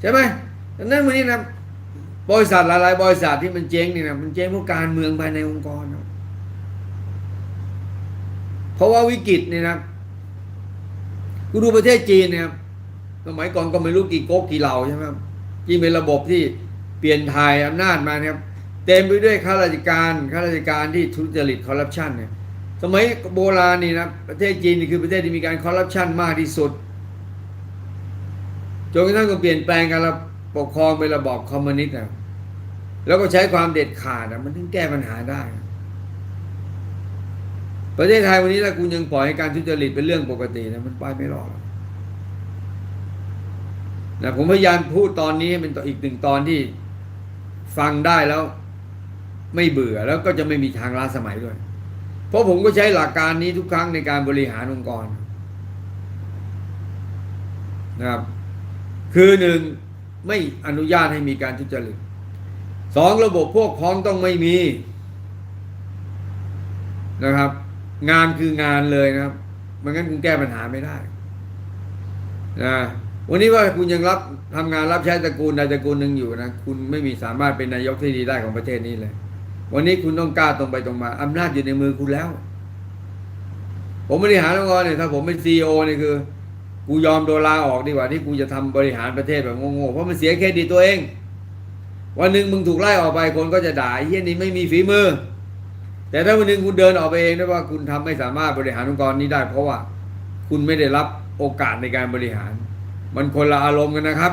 ใช่ไหมดังนั้นวันนี้นะบริษัทหลายๆบริษัทที่มันเจ๊งนี่นะมันเจ๊งเพราะการเมืองภายในองค์กรนะเพราะว่าวิกฤตนี่นะกูดูประเทศจีนเนี่ยสมัยก่อนก็ไม่รู้กี่ก๊กกี่เหล่าใช่ไหมครับจีนเป็นระบบที่เปลี่ยนถ่ายอำนาจมาเนี่ยครับเต็มไปด้วยข้าราชการข้าราชการที่ทุจริตคอร์รัปชันเนี่ยสมัยโบราณนี่นะประเทศจีนนี่คือประเทศที่มีการคอร์รัปชันมากที่สุด จนกระทั่งก็เปลี่ยนแปลงการระปกครองเป็นระบอบคอมมิวนิสต์นะแล้วก็ใช้ความเด็ดขาดนะมันถึงแก้ปัญหาได้ ประเทศไทยวันนี้ถ้าคุณยังปล่อยให้การทุจริตเป็นเรื่องปกตินะมันไปไม่รอดนะผมพยายามพูดตอนนี้เป็นอีกหนึ่งตอนที่ฟังได้แล้ว ไม่เบื่อแล้วก็จะไม่มีทางล้าสมัยด้วย เพราะผมก็ใช้หลักการนี้ทุกครั้งในการบริหารองค์กรนะครับ คือหนึ่งไม่อนุญาตให้มีการทุจริตสองระบบพวกพ้องต้องไม่มีนะครับ งานคืองานเลยนะครับไม่งั้นคุณแก้ปัญหาไม่ได้นะวันนี้ว่าคุณยังรับทำงานรับใช้ตระกูลใดตระกูลหนึ่งอยู่นะคุณไม่มีสามารถเป็นนายกที่ดีได้ของประเทศนี้เลย วันนี้คุณต้องกล้าตรงไปตรงมาอำนาจอยู่ในมือคุณแล้ว ผมบริหารองค์กรเนี่ยถ้าผมเป็นซีอโอเนี่ยคือ กูยอมโดนลาออกดีกว่าที่กูจะทำบริหารประเทศแบบโง่ๆเพราะมันเสียเครดิตตัวเอง วันหนึ่งมึงถูกไล่ออกไปคนก็จะด่าเฮียนี่ไม่มีฝีมือ แต่ถ้าวันหนึ่งคุณเดินออกไปเองได้ว่าคุณทำไม่สามารถบริหารองค์กรนี้ได้ เพราะว่าคุณไม่ได้รับโอกาสในการบริหาร มันคนละอารมณ์กันนะครับ